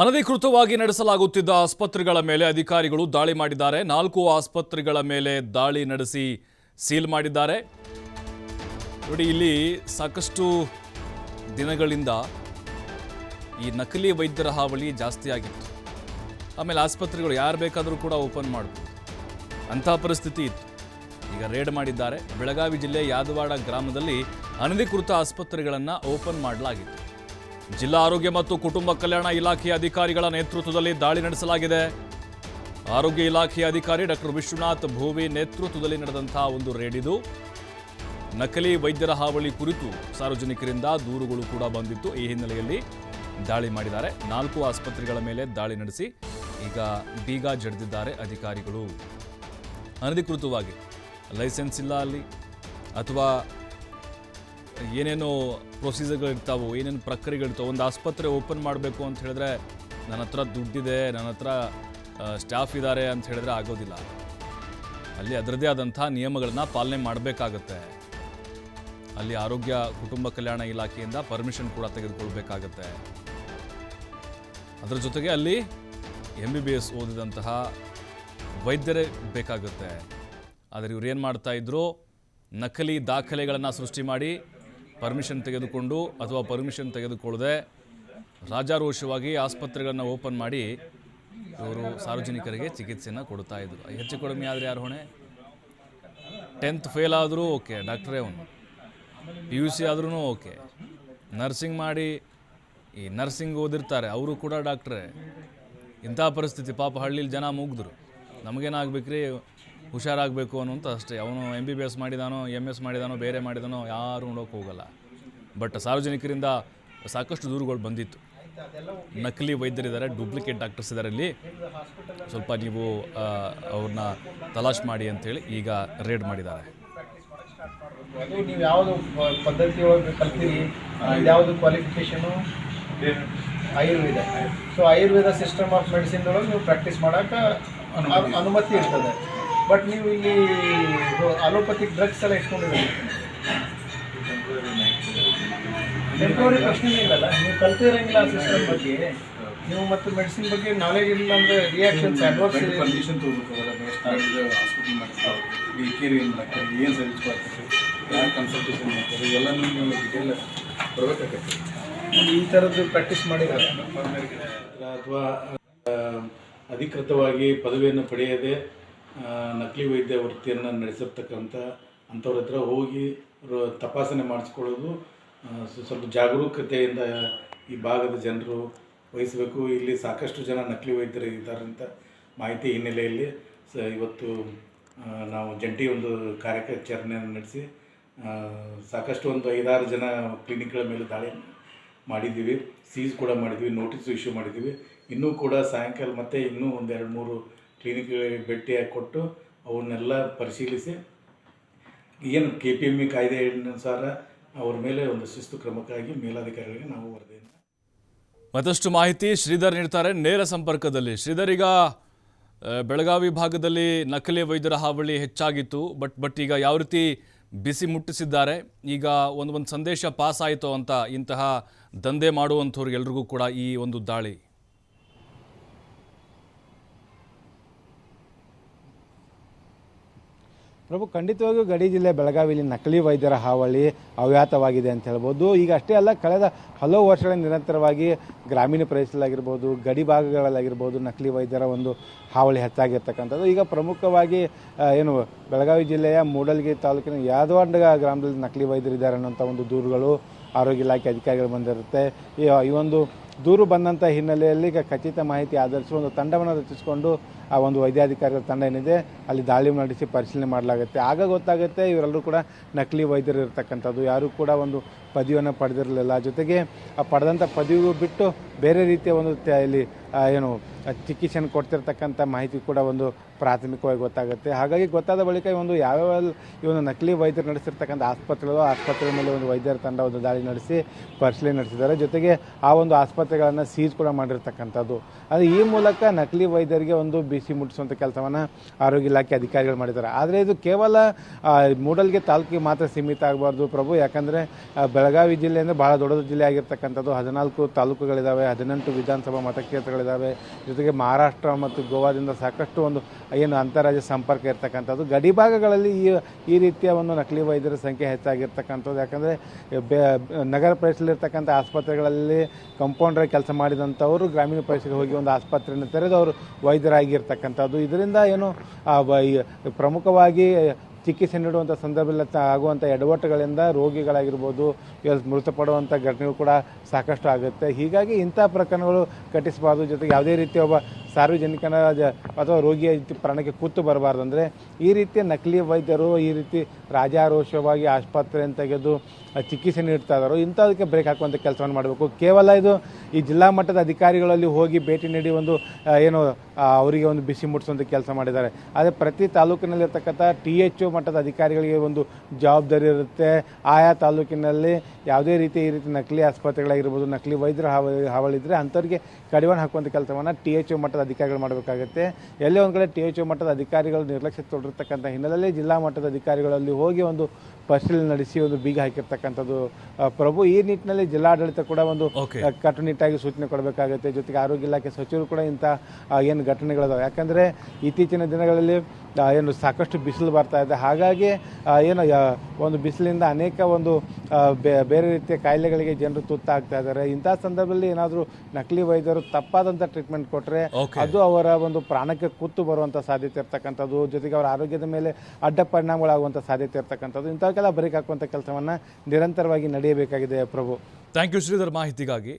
ಅನಧಿಕೃತವಾಗಿ ನಡೆಸಲಾಗುತ್ತಿದ್ದ ಆಸ್ಪತ್ರೆಗಳ ಮೇಲೆ ಅಧಿಕಾರಿಗಳು ದಾಳಿ ಮಾಡಿದ್ದಾರೆ. ನಾಲ್ಕು ಆಸ್ಪತ್ರೆಗಳ ಮೇಲೆ ದಾಳಿ ನಡೆಸಿ ಸೀಲ್ ಮಾಡಿದ್ದಾರೆ. ನೋಡಿ, ಇಲ್ಲಿ ಸಾಕಷ್ಟು ದಿನಗಳಿಂದ ಈ ನಕಲಿ ವೈದ್ಯರ ಹಾವಳಿ ಜಾಸ್ತಿಯಾಗಿತ್ತು ಆಮೇಲೆ ಆಸ್ಪತ್ರೆಗಳು ಯಾರು ಬೇಕಾದರೂ ಕೂಡ ಓಪನ್ ಮಾಡ್ಬೋದು. ಅಂತಹ ಪರಿಸ್ಥಿತಿ ಇತ್ತು. ಈಗ ರೇಡ್ ಮಾಡಿದ್ದಾರೆ. ಬೆಳಗಾವಿ ಜಿಲ್ಲೆ ಯಾದವಾಡ ಗ್ರಾಮದಲ್ಲಿ ಅನಧಿಕೃತ ಆಸ್ಪತ್ರೆಗಳನ್ನು ಓಪನ್ ಮಾಡಲಾಗಿತ್ತು. ಜಿಲ್ಲಾ ಆರೋಗ್ಯ ಮತ್ತು ಕುಟುಂಬ ಕಲ್ಯಾಣ ಇಲಾಖೆಯ ಅಧಿಕಾರಿಗಳ ನೇತೃತ್ವದಲ್ಲಿ ದಾಳಿ ನಡೆಸಲಾಗಿದೆ. ಆರೋಗ್ಯ ಇಲಾಖೆಯ ಅಧಿಕಾರಿ ಡಾಕ್ಟರ್ ವಿಶ್ವನಾಥ್ ಭೂವಿ ನೇತೃತ್ವದಲ್ಲಿ ನಡೆದಂತಹ ಒಂದು ರೇಡ್ ಇದು ನಕಲಿ ವೈದ್ಯರ ಹಾವಳಿ ಕುರಿತು ಸಾರ್ವಜನಿಕರಿಂದ ದೂರುಗಳು ಕೂಡ ಬಂದಿತ್ತು. ಈ ಹಿನ್ನೆಲೆಯಲ್ಲಿ ದಾಳಿ ಮಾಡಿದ್ದಾರೆ. ನಾಲ್ಕು ಆಸ್ಪತ್ರೆಗಳ ಮೇಲೆ ದಾಳಿ ನಡೆಸಿ ಈಗ ಬೀಗ ಜಡಿದಿದ್ದಾರೆ ಅಧಿಕಾರಿಗಳು. ಅನಧಿಕೃತವಾಗಿ ಲೈಸೆನ್ಸ್ ಇಲ್ಲ ಅಲ್ಲಿ ಅಥವಾ ಏನೇನೋ ಪ್ರೊಸೀಜರ್ಗಳಿರ್ತಾವೋ, ಏನೇನು ಪ್ರಕ್ರಿಯೆಗಳಿರ್ತಾವೆ, ಒಂದು ಆಸ್ಪತ್ರೆ ಓಪನ್ ಮಾಡಬೇಕು ಅಂತ ಹೇಳಿದ್ರೆ ನನ್ನ ಹತ್ರ ದುಡ್ಡಿದೆ, ನನ್ನ ಹತ್ರ ಸ್ಟಾಫ್ ಇದ್ದಾರೆ ಅಂತ ಹೇಳಿದ್ರೆ ಆಗೋದಿಲ್ಲ. ಅಲ್ಲಿ ಅದರದೇ ಆದಂಥ ನಿಯಮಗಳನ್ನ ಪಾಲನೆ ಮಾಡಬೇಕಾಗತ್ತೆ. ಅಲ್ಲಿ ಆರೋಗ್ಯ, ಕುಟುಂಬ ಕಲ್ಯಾಣ ಇಲಾಖೆಯಿಂದ ಪರ್ಮಿಷನ್ ಕೂಡ ತೆಗೆದುಕೊಳ್ಬೇಕಾಗತ್ತೆ. ಅದರ ಜೊತೆಗೆ ಅಲ್ಲಿ ಎಂ ಬಿ ಬಿ ಎಸ್ ಓದಿದಂತಹ ವೈದ್ಯರೇ ಬೇಕಾಗುತ್ತೆ. ಆದರೆ ಇವ್ರು ಏನು ಮಾಡ್ತಾ ಇದ್ರು? ನಕಲಿ ದಾಖಲೆಗಳನ್ನು ಸೃಷ್ಟಿ ಮಾಡಿ ಪರ್ಮಿಷನ್ ತೆಗೆದುಕೊಂಡು ಅಥವಾ ಪರ್ಮಿಷನ್ ತೆಗೆದುಕೊಳ್ಳದೆ ರಾಜಾರೋಷವಾಗಿ ಆಸ್ಪತ್ರೆಗಳನ್ನು ಓಪನ್ ಮಾಡಿ ಇವರು ಸಾರ್ವಜನಿಕರಿಗೆ ಚಿಕಿತ್ಸೆಯನ್ನು ಕೊಡ್ತಾ ಇದ್ರು. ಹೆಚ್ಚು ಕಡಿಮೆ ಆದರೆ ಯಾರು ಹೊಣೆ? ಟೆಂತ್ ಫೇಲ್ ಆದರೂ ಓಕೆ ಡಾಕ್ಟ್ರೇ ಅವನು. ಪಿ ಯು ಸಿ ಆದ್ರೂ ಓಕೆ ನರ್ಸಿಂಗ್ ಮಾಡಿ ಈ ನರ್ಸಿಂಗ್ ಓದಿರ್ತಾರೆ, ಅವರು ಕೂಡ ಡಾಕ್ಟ್ರೇ ಇಂಥ ಪರಿಸ್ಥಿತಿ, ಪಾಪ ಹಳ್ಳಿಲಿ ಜನ ಮುಗಿದ್ರು. ನಮಗೇನಾಗಬೇಕ್ರಿ? ಹುಷಾರಾಗಬೇಕು ಅನ್ನೋಂತ ಅಷ್ಟೇ. ಅವನು ಎಂ ಬಿ ಬಿ ಎಸ್ ಮಾಡಿದಾನೋ ಎಂ ಎಸ್ ಮಾಡಿದಾನೋ ಬೇರೆ ಮಾಡಿದಾನೋ ಯಾರು ನೋಡೋಕೆ ಹೋಗಲ್ಲ. ಬಟ್ ಸಾರ್ವಜನಿಕರಿಂದ ಸಾಕಷ್ಟು ದೂರುಗಳು ಬಂದಿತ್ತು. ನಕಲಿ ವೈದ್ಯರಿದ್ದಾರೆ ಡೂಪ್ಲಿಕೇಟ್ ಡಾಕ್ಟರ್ಸ್ ಇದ್ದಾರೆ ಇಲ್ಲಿ ಸ್ವಲ್ಪ ನೀವು ಅವ್ರನ್ನ ತಲಾಶ್ ಮಾಡಿ ಅಂತೇಳಿ ಈಗ ರೇಡ್ ಮಾಡಿದ್ದಾರೆ. ಅದು ನೀವು ಯಾವುದು ಪ- ಪದ್ಧತಿ ಒಳಗೆ ಕಲ್ತೀರಿ? ಯಾವುದು qualification Ayurveda. So Ayurveda system of medicine ಒಳಗೆ ನೀವು ಪ್ರಾಕ್ಟೀಸ್ ಮಾಡೋಕೆ ಅನುಮತಿ ಇರ್ತದೆ. ಬಟ್ ನೀವು ಇಲ್ಲಿ ಅಲೋಪತಿಕ್ ಡ್ರಗ್ಸ್ ಎಲ್ಲ ಇಟ್ಕೊಂಡಿದ್ದೀರಿ? ಟೆಂಪ್ರವರಿ ಪ್ರಶ್ನೆ ಇಲ್ಲಲ್ಲ ನೀವು ಕಲ್ತಿರಂಗಿಲ್ಲ ಸಿಸ್ಟಮ್ ಬಗ್ಗೆ. ನೀವು ಮತ್ತು ಮೆಡಿಸಿನ್ ಬಗ್ಗೆ ನಾಲೆಜ್ ಇಲ್ಲ ಅಂದರೆ ರಿಯಾಕ್ಷನ್ಸ್ ಅಡ್ವರ್ಸ್ ಕಂಡೀಷನ್ ತೊಗೋಬೇಕಲ್ಲ ಹಾಸ್ಪಿಟಲ್ ಮಾಡ್ತಾರೆ ಈ ಕೇರ್ ಏನು ಮಾಡ್ತಾರೆ ಏನು ಸರ್ವಿಸ್ ಕೊಡ್ತಾರೆ ಯಾರು ಕನ್ಸಲ್ಟೇಷನ್ ಮಾಡ್ತಾರೆ ಇವೆಲ್ಲ ನೀವು ಡಿಟೇಲ್ ಬರಬೇಕಾಗತ್ತೆ. ಈ ಥರದ್ದು ಪ್ರಾಕ್ಟೀಸ್ ಮಾಡಿದ್ದಾರೆ ಅಥವಾ ಅಧಿಕೃತವಾಗಿ ಪದವಿಯನ್ನು ಪಡೆಯದೆ ಆ, ನಕಲಿ ವೈದ್ಯ ವೃತ್ತಿಯನ್ನು ನಡೆಸಿರ್ತಕ್ಕಂಥ ಅಂಥವ್ರ ಹತ್ರ ಹೋಗಿ ತಪಾಸಣೆ ಮಾಡಿಸ್ಕೊಳ್ಳೋದು ಸ್ವಲ್ಪ ಜಾಗರೂಕತೆಯಿಂದ ಈ ಭಾಗದ ಜನರು ವಹಿಸಬೇಕು. ಇಲ್ಲಿ ಸಾಕಷ್ಟು ಜನ ನಕಲಿ ವೈದ್ಯರು ಇದ್ದಾರೆ ಅಂತ ಮಾಹಿತಿ ಹಿನ್ನೆಲೆಯಲ್ಲಿ ಸ, ಇವತ್ತು ನಾವು ಜಂಟಿ ಒಂದು ಕಾರ್ಯಾಚರಣೆಯನ್ನು ನಡೆಸಿ ಸಾಕಷ್ಟು ಒಂದು ಐದಾರು ಜನ ಕ್ಲಿನಿಕ್ಗಳ ಮೇಲೆ ದಾಳಿ ಮಾಡಿದ್ದೀವಿ. ಸೀಸ್ ಕೂಡ ಮಾಡಿದ್ದೀವಿ, ನೋಟಿಸು ಇಶ್ಯೂ ಮಾಡಿದ್ದೀವಿ. ಇನ್ನೂ ಕೂಡ ಸಾಯಂಕಾಲ ಮತ್ತೆ ಇನ್ನೂ ಒಂದೆರಡು ಮೂರು ಕ್ಲಿನಿಕ್ಗಳಿಗೆ ಭೇಟಿಯಾಗಿ ಕೊಟ್ಟು ಅವನ್ನೆಲ್ಲ ಪರಿಶೀಲಿಸಿ, ಏನು ಕೆ ಪಿ ಎಂ ಇ ಕಾಯ್ದೆ ಅನುಸಾರ ಅವ್ರ ಮೇಲೆ ಒಂದು ಶಿಸ್ತು ಕ್ರಮಕ್ಕಾಗಿ ಮೇಲಾಧಿಕಾರಿಗಳಿಗೆ ನಾವು ವರದಿಯನ್ನು ಮತ್ತಷ್ಟು ಮಾಹಿತಿ ಶ್ರೀಧರ್ ನೀಡ್ತಾರೆ ನೇರ ಸಂಪರ್ಕದಲ್ಲಿ. ಶ್ರೀಧರ್, ಈಗ ಬೆಳಗಾವಿ ಭಾಗದಲ್ಲಿ ನಕಲಿ ವೈದ್ಯರ ಹಾವಳಿ ಹೆಚ್ಚಾಗಿತ್ತು, ಬಟ್ ಬಟ್ ಈಗ ಯಾವ ರೀತಿ ಬಿಸಿ ಮುಟ್ಟಿಸಿದ್ದಾರೆ, ಈಗ ಒಂದು ಒಂದು ಸಂದೇಶ ಪಾಸ್ ಆಯಿತು ಅಂತ ಇಂತಹ ದಂಧೆ ಮಾಡುವಂಥವ್ರಿಗೆಲ್ರಿಗೂ ಕೂಡ ಈ ಒಂದು ದಾಳಿ. ಪ್ರಭು, ಖಂಡಿತವಾಗಿಯೂ ಗಡಿ ಜಿಲ್ಲೆ ಬೆಳಗಾವಿಯಲ್ಲಿ ನಕಲಿ ವೈದ್ಯರ ಹಾವಳಿ ಅವ್ಯಾತವಾಗಿದೆ ಅಂತ ಹೇಳ್ಬೋದು. ಈಗ ಅಷ್ಟೇ ಅಲ್ಲ, ಕಳೆದ ಹಲವು ವರ್ಷಗಳ ನಿರಂತರವಾಗಿ ಗ್ರಾಮೀಣ ಪ್ರದೇಶದಲ್ಲಾಗಿರ್ಬೋದು, ಗಡಿ ಭಾಗಗಳಲ್ಲಾಗಿರ್ಬೋದು ನಕಲಿ ವೈದ್ಯರ ಒಂದು ಹಾವಳಿ ಹೆಚ್ಚಾಗಿರ್ತಕ್ಕಂಥದ್ದು. ಈಗ ಪ್ರಮುಖವಾಗಿ ಏನು ಬೆಳಗಾವಿ ಜಿಲ್ಲೆಯ ಮೂಡಲ್ಗಿ ತಾಲೂಕಿನ ಯಾದವಾಡ ಗ್ರಾಮದಲ್ಲಿ ನಕಲಿ ವೈದ್ಯರಿದ್ದಾರೆ ಅನ್ನೋಂಥ ಒಂದು ದೂರುಗಳು ಆರೋಗ್ಯ ಇಲಾಖೆ ಅಧಿಕಾರಿಗಳು ಬಂದಿರುತ್ತೆ. ಈ ಒಂದು ದೂರು ಬಂದಂಥ ಹಿನ್ನೆಲೆಯಲ್ಲಿ ಈಗ ಖಚಿತ ಮಾಹಿತಿ ಆಧರಿಸಿ ಒಂದು ತಂಡವನ್ನು ರಚಿಸಿಕೊಂಡು ಆ ಒಂದು ವೈದ್ಯಾಧಿಕಾರಿಗಳ ತಂಡ ಏನಿದೆ, ಅಲ್ಲಿ ದಾಳಿ ನಡೆಸಿ ಪರಿಶೀಲನೆ ಮಾಡಲಾಗುತ್ತೆ. ಆಗ ಗೊತ್ತಾಗುತ್ತೆ ಇವರೆಲ್ಲರೂ ಕೂಡ ನಕಲಿ ವೈದ್ಯರು ಇರ್ತಕ್ಕಂಥದ್ದು. ಯಾರು ಕೂಡ ಒಂದು ಪದವಿಯನ್ನು ಪಡೆದಿರಲಿಲ್ಲ. ಜೊತೆಗೆ ಆ ಪಡೆದಂಥ ಪದವಿಗೂ ಬಿಟ್ಟು ಬೇರೆ ರೀತಿಯ ಒಂದು ಇಲ್ಲಿ ಏನು ಚಿಕಿತ್ಸೆಯನ್ನು ಕೊಡ್ತಿರ್ತಕ್ಕಂಥ ಮಾಹಿತಿ ಕೂಡ ಒಂದು ಪ್ರಾಥಮಿಕವಾಗಿ ಗೊತ್ತಾಗುತ್ತೆ. ಹಾಗಾಗಿ ಗೊತ್ತಾದ ಬಳಿಕ ಒಂದು ಯಾವ್ಯಾವ ಈ ಒಂದು ನಕಲಿ ವೈದ್ಯರು ನಡೆಸಿರ್ತಕ್ಕಂಥ ಆಸ್ಪತ್ರೆಗಳು ಆಸ್ಪತ್ರೆ ಮೇಲೆ ಒಂದು ವೈದ್ಯರ ತಂಡ ಒಂದು ದಾಳಿ ನಡೆಸಿ ಪರಿಶೀಲನೆ ನಡೆಸಿದ್ದಾರೆ. ಜೊತೆಗೆ ಆ ಒಂದು ಆಸ್ಪತ್ರೆಗಳನ್ನು ಸೀಜ್ ಕೂಡ ಮಾಡಿರ್ತಕ್ಕಂಥದ್ದು. ಅದು ಈ ಮೂಲಕ ನಕಲಿ ವೈದ್ಯರಿಗೆ ಒಂದು ಬಿಸಿ ಮುಟ್ಟಿಸುವಂಥ ಕೆಲಸವನ್ನು ಆರೋಗ್ಯ ಇಲಾಖೆ ಅಧಿಕಾರಿಗಳು ಮಾಡಿದ್ದಾರೆ. ಆದರೆ ಇದು ಕೇವಲ ಮೂಡಲ್ಗೆ ತಾಲೂಕಿಗೆ ಮಾತ್ರ ಸೀಮಿತ ಆಗಬಾರ್ದು ಪ್ರಭು. ಯಾಕಂದರೆ ಬೆಳಗಾವಿ ಜಿಲ್ಲೆ ಅಂದರೆ ಭಾಳ ದೊಡ್ಡ ಜಿಲ್ಲೆ ಆಗಿರ್ತಕ್ಕಂಥದ್ದು ಹದಿನಾಲ್ಕು ತಾಲೂಕುಗಳಿದ್ದಾವೆ ಹದಿನೆಂಟು ವಿಧಾನಸಭಾ ಮತಕ್ಷೇತ್ರಗಳಿದ್ದಾವೆ ಜೊತೆಗೆ ಮಹಾರಾಷ್ಟ್ರ ಮತ್ತು ಗೋವಾದಿಂದ ಸಾಕಷ್ಟು ಒಂದು, ಏನು ಅಂತಾರಾಜ್ಯ ಸಂಪರ್ಕ ಇರ್ತಕ್ಕಂಥದ್ದು. ಗಡಿ ಭಾಗಗಳಲ್ಲಿ ಈ ಈ ರೀತಿಯ ಒಂದು ನಕಲಿ ವೈದ್ಯರ ಸಂಖ್ಯೆ ಹೆಚ್ಚಾಗಿರ್ತಕ್ಕಂಥದ್ದು. ಯಾಕಂದರೆ ನಗರ ಪ್ರದೇಶದಲ್ಲಿರ್ತಕ್ಕಂಥ ಆಸ್ಪತ್ರೆಗಳಲ್ಲಿ ಕಂಪೌಂಡ್ರಾಗಿ ಕೆಲಸ ಮಾಡಿದಂಥವರು ಗ್ರಾಮೀಣ ಪ್ರದೇಶಕ್ಕೆ ಹೋಗಿ ಒಂದು ಆಸ್ಪತ್ರೆಯನ್ನು ತೆರೆದು ಅವರು ವೈದ್ಯರಾಗಿರ್ತಕ್ಕಂಥದ್ದು ಇದರಿಂದ ಏನು ಪ್ರಮುಖವಾಗಿ ಚಿಕಿತ್ಸೆ ನೀಡುವಂಥ ಸಂದರ್ಭದಲ್ಲಿ ಆಗುವಂಥ ಎಡವಟ್ಟುಗಳಿಂದ ರೋಗಿಗಳಾಗಿರ್ಬೋದು ಮೃತಪಡುವಂಥ ಘಟನೆಗಳು ಕೂಡ ಸಾಕಷ್ಟು ಆಗುತ್ತೆ. ಹೀಗಾಗಿ ಇಂಥ ಪ್ರಕರಣಗಳು ಕಟ್ಟಿಸಬಾರ್ದು. ಜೊತೆಗೆ ಯಾವುದೇ ರೀತಿಯ ಒಬ್ಬ ಸಾರ್ವಜನಿಕನ ಅಥವಾ ರೋಗಿಯ ಪ್ರಾಣಕ್ಕೆ ಕೂತು ಬರಬಾರ್ದು. ಅಂದರೆ ಈ ರೀತಿಯ ನಕಲಿ ವೈದ್ಯರು ಈ ರೀತಿ ರಾಜಾರೋಷವಾಗಿ ಆಸ್ಪತ್ರೆಯನ್ನು ತೆಗೆದು ಚಿಕಿತ್ಸೆ ನೀಡ್ತಾ ಇದ್ದಾರೋ ಇಂಥದಕ್ಕೆ ಬ್ರೇಕ್ ಹಾಕುವಂಥ ಕೆಲಸವನ್ನು ಮಾಡಬೇಕು. ಕೇವಲ ಇದು ಈ ಜಿಲ್ಲಾ ಮಟ್ಟದ ಅಧಿಕಾರಿಗಳಲ್ಲಿ ಹೋಗಿ ಭೇಟಿ ನೀಡಿ ಒಂದು ಏನು ಅವರಿಗೆ ಒಂದು ಬಿಸಿ ಮುಟ್ಟಿಸುವಂಥ ಕೆಲಸ ಮಾಡಿದ್ದಾರೆ. ಆದರೆ ಪ್ರತಿ ತಾಲೂಕಿನಲ್ಲಿರ್ತಕ್ಕಂಥ ಟಿ ಎಚ್ ಮಟ್ಟದ ಅಧಿಕಾರಿಗಳಿಗೆ ಒಂದು ಜವಾಬ್ದಾರಿ ಇರುತ್ತೆ. ಆಯಾ ತಾಲೂಕಿನಲ್ಲಿ ಯಾವುದೇ ರೀತಿ ಈ ರೀತಿ ನಕಲಿ ಆಸ್ಪತ್ರೆಗಳಾಗಿರ್ಬೋದು, ನಕಲಿ ವೈದ್ಯರ ಹಾವಳಿ ಹಾವಳಿದ್ರೆ ಅಂಥವ್ರಿಗೆ ಕಡಿವಾಣ ಹಾಕುವಂಥ ಕೆಲಸವನ್ನು ಟಿ ಎಚ್ ಮಟ್ಟದ ಅಧಿಕಾರಿಗಳು ಮಾಡಬೇಕಾಗುತ್ತೆ. ಎಲ್ಲೇ ಒಂದು ಕಡೆ ಟಿ ಎಚ್ ಮಟ್ಟದ ಅಧಿಕಾರಿಗಳು ನಿರ್ಲಕ್ಷ್ಯ ತೊಡಿರ್ತಕ್ಕಂಥ ಹಿನ್ನೆಲೆಯಲ್ಲಿ ಜಿಲ್ಲಾ ಮಟ್ಟದ ಅಧಿಕಾರಿಗಳಲ್ಲಿ ಹೋಗಿ ಒಂದು ಪರಿಶೀಲನೆ ನಡೆಸಿ ಒಂದು ಬೀಗ ಹಾಕಿರ್ತಕ್ಕಂಥದ್ದು ಪ್ರಭು ಈ ನಿಟ್ಟಿನಲ್ಲಿ ಜಿಲ್ಲಾಡಳಿತ ಕೂಡ ಒಂದು ಕಟ್ಟುನಿಟ್ಟಾಗಿ ಸೂಚನೆ ಕೊಡಬೇಕಾಗುತ್ತೆ. ಜೊತೆಗೆ ಆರೋಗ್ಯ ಇಲಾಖೆ ಸಚಿವರು ಕೂಡ ಇಂಥ ಏನು ಘಟನೆಗಳಿದಾವೆ. ಯಾಕಂದರೆ ಇತ್ತೀಚಿನ ದಿನಗಳಲ್ಲಿ ಏನು ಸಾಕಷ್ಟು ಬಿಸಿಲು ಬರ್ತಾ ಇದೆ. ಹಾಗಾಗಿ ಏನು ಒಂದು ಬಿಸಿಲಿಂದ ಅನೇಕ ಒಂದು ಬೇರೆ ರೀತಿಯ ಕಾಯಿಲೆಗಳಿಗೆ ಜನರು ತುತ್ತಾಗ್ತಾ ಇದ್ದಾರೆ. ಇಂಥ ಸಂದರ್ಭದಲ್ಲಿ ಏನಾದರೂ ನಕಲಿ ವೈದ್ಯರು ತಪ್ಪಾದಂಥ ಟ್ರೀಟ್ಮೆಂಟ್ ಕೊಟ್ಟರೆ ಅದು ಅವರ ಒಂದು ಪ್ರಾಣಕ್ಕೆ ಕೂತು ಬರುವಂಥ ಸಾಧ್ಯತೆ ಇರ್ತಕ್ಕಂಥದ್ದು. ಜೊತೆಗೆ ಅವರ ಆರೋಗ್ಯದ ಮೇಲೆ ಅಡ್ಡ ಪರಿಣಾಮಗಳಾಗುವಂಥ ಸಾಧ್ಯತೆ ಇರ್ತಕ್ಕಂಥದ್ದು. ಇಂಥವಕ್ಕೆಲ್ಲ ಬ್ರೇಕ್ ಹಾಕುವಂಥ ಕೆಲಸವನ್ನು ನಿರಂತರವಾಗಿ ನಡೆಯಬೇಕಾಗಿದೆ ಪ್ರಭು. ಥ್ಯಾಂಕ್ ಯು ಶ್ರೀಧರ್ ಮಾಹಿತಿಗಾಗಿ.